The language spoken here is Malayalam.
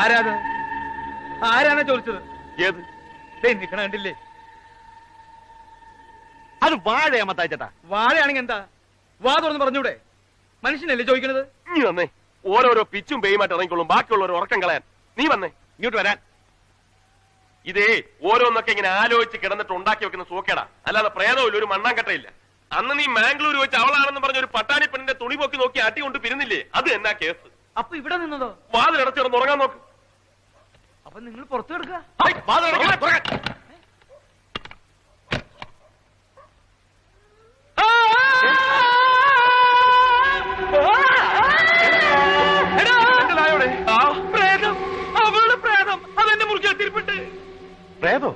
ആരാത്? ആരാണ് ചോദിച്ചത്? ഏത്? ദേ നിക്കണ കണ്ടില്ലേ? അത് വാഴയാ മത്തായിച്ചേട്ടാ. വാഴയാണെങ്കിൽ എന്താ? വാ തുറന്ന് പറഞ്ഞൂടെ. മനുഷ്യനല്ലേ ചോദിക്കണത്? നീ വന്നേ. ഓരോരോ പിച്ചും പേയുമായിട്ട് ഇറങ്ങിക്കോളും ബാക്കിയുള്ളവർ ഉറക്കം കളയാൻ. നീ വന്നേ. ഇങ്ങോട്ട് വരാൻ. ഇതേ ഓരോന്നൊക്കെ ഇങ്ങനെ ആലോചിച്ച് കിടന്നിട്ട് ഉണ്ടാക്കി വെക്കുന്ന സൂക്കേടാ. അല്ലാതെ പ്രേതമില്ല ഒരു മണ്ണാങ്കട്ടയില്ല. അന്ന് നീ മാംഗ്ലൂർ വെച്ച് അവളാണെന്ന് പറഞ്ഞ ഒരു പട്ടാണി തുണി പൊക്കി നോക്കി ആട്ടി കൊണ്ട് പിരുന്നില്ലേ അത് എന്നാ കേസ്? അപ്പൊ ഇവിടെ നിന്നതോ? വാതിൽ അടച്ചിടന്ന് ഉറങ്ങാൻ നോക്ക്. അപ്പൊ നിങ്ങൾ പുറത്തു കിടക്കുക. പ്രേതം. അവളുടെ പ്രേതം. എത്തിരിപ്പെട്ട് പ്രേതോ?